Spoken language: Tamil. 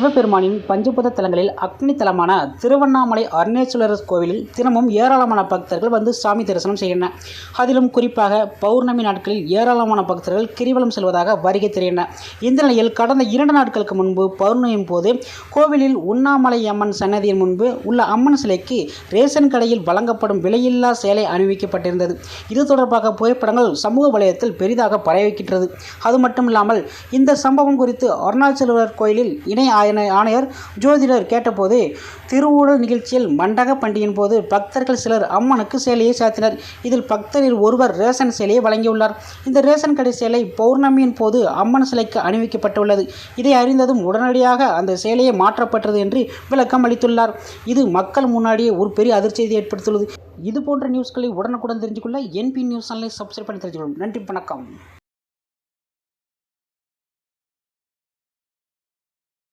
சிவபெருமானின் பஞ்சபூத தலங்களில் அக்னி தலமான திருவண்ணாமலை அருணேஸ்வரர் கோவிலில் தினமும் ஏராளமான பக்தர்கள் வந்து சாமி தரிசனம் செய்கின்றனர் அதிலும் குறிப்பாக பௌர்ணமி நாட்களில் ஏராளமான பக்தர்கள் கிரிவலம் செல்வதாக வருகை தருகின்றனர் இந்த நிலையில் கடந்த இரண்டு நாட்களுக்கு முன்பு பௌர்ணமியின் போது கோவிலில் உண்ணாமலை அம்மன் சன்னதியின் முன்பு உள்ள அம்மன் சிலைக்கு ரேஷன் கடையில் வழங்கப்படும் விலையில்லா சேலை அணிவிக்கப்பட்டிருந்தது. இது தொடர்பாக புகைப்படங்கள் சமூக வலையத்தில் பெரிதாக பரவிக்கின்றது. அது மட்டும் இல்லாமல் இந்த சம்பவம் குறித்து அருணாச்சலர் கோயிலில் இணை ஆயன ஆணையர் ஜோதிடர் கேட்டபோது திருவூழல் நிகழ்ச்சியில் மண்டக பண்டிகையின் போது பக்தர்கள் சிலர் அம்மனுக்கு சேலையை சாத்தினர். இதில் பக்தரில் ஒருவர் ரேஷன் சேலையை வழங்கியுள்ளார். இந்த ரேஷன் கடை சேலை பௌர்ணமியின் போது அம்மன் சிலைக்கு அணிவிக்கப்பட்டுள்ளது. இதை அறிந்ததும் உடனடியாக அந்த சேலையை மாற்றப்பட்டது என்று விளக்கம் அளித்துள்ளார். இது மக்கள் முன்னாடியே ஒரு பெரிய அதிர்ச்சியை ஏற்படுத்தியுள்ளது. இது போன்ற நியூஸ்களை உடனுக்குடன் தெரிஞ்சுக்கொள்ள என்பி நியூஸ் சேனலை சப்ஸ்கிரைப் பண்ணி தெரிஞ்சுக்கொள்ளும் நன்றி வணக்கம்.